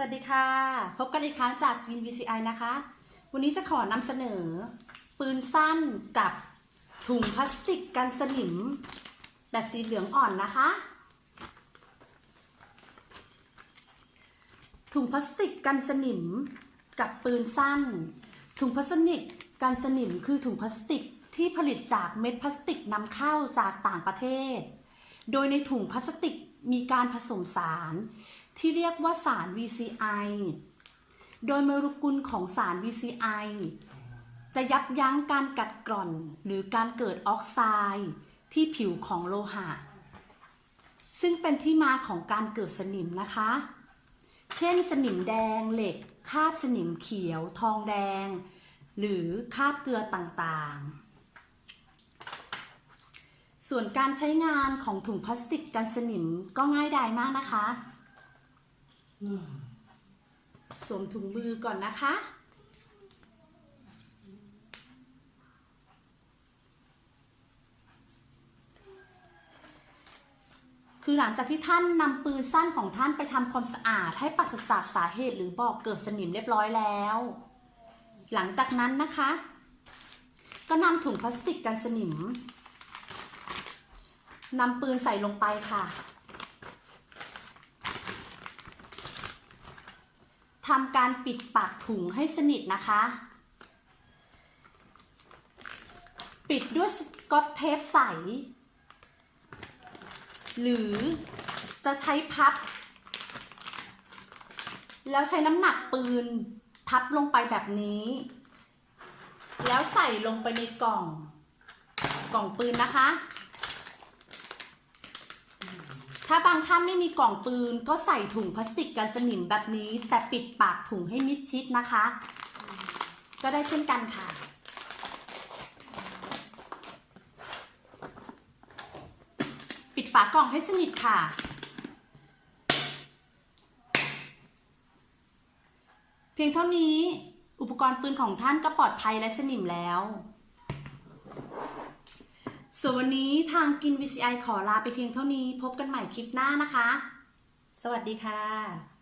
สวัสดีค่ะ พบกันอีกครั้งจากวิน VCI นะคะ วันนี้จะขอนำเสนอ ปืนสั้นกับถุงพลาสติกกันสนิม แบบสีเหลืองอ่อนนะคะ ถุงพลาสติกกันสนิม กับปืนสั้น ถุงพลาสติกกันสนิมคือถุงพลาสติกที่ผลิตจากเม็ดพลาสติกนำเข้าจากต่างประเทศ โดยในถุงพลาสติกมีการผสมสาร ที่เรียกว่าสาร VCI โดยโมเลกุลของสาร VCI จะยับยั้งการกัดกร่อนหรือการเกิดออกไซด์ที่ผิวของโลหะ ซึ่งเป็นที่มาของการเกิดสนิมนะคะ เช่น สนิมแดงเหล็กคาบสนิมเขียว ทองแดง หรือคาบเกลือต่างๆ ส่วนการใช้งานของถุงพลาสติกกันสนิมก็ง่ายดายมากนะคะ สวมถุงมือก่อนนะคะ คือหลังจากที่ท่านนำปืนสั้นของท่านไปทำความสะอาดให้ปราศจากสาเหตุหรือบอกเกิดสนิมเรียบร้อยแล้ว หลังจากนั้นนะคะ ก็นำถุงพลาสติกกันสนิมนำปืนใส่ลงไปค่ะ ทำการปิดปากถุงให้สนิทนะคะ ปิดด้วยสกอตเทปใส หรือจะใช้พับ แล้วใช้น้ำหนักปืนทับลงไปแบบนี้ แล้วใส่ลงไปในกล่อง กล่องปืนนะคะ ถ้าบางท่านไม่มีกล่องปืนก็ใส่ถุงพลาสติกกันสนิมแบบนี้ แต่ปิดปากถุงให้มิดชิดนะคะ ก็ได้เช่นกันค่ะ ปิดฝากล่องให้สนิทค่ะ เพียงเท่านี้อุปกรณ์ปืนของท่านก็ปลอดภัยและสนิมแล้ว ส่วนวันนี้ทางกิน VCI ขอลาไปเพียงเท่านี้พบกันใหม่คลิปหน้านะคะ สวัสดีค่ะ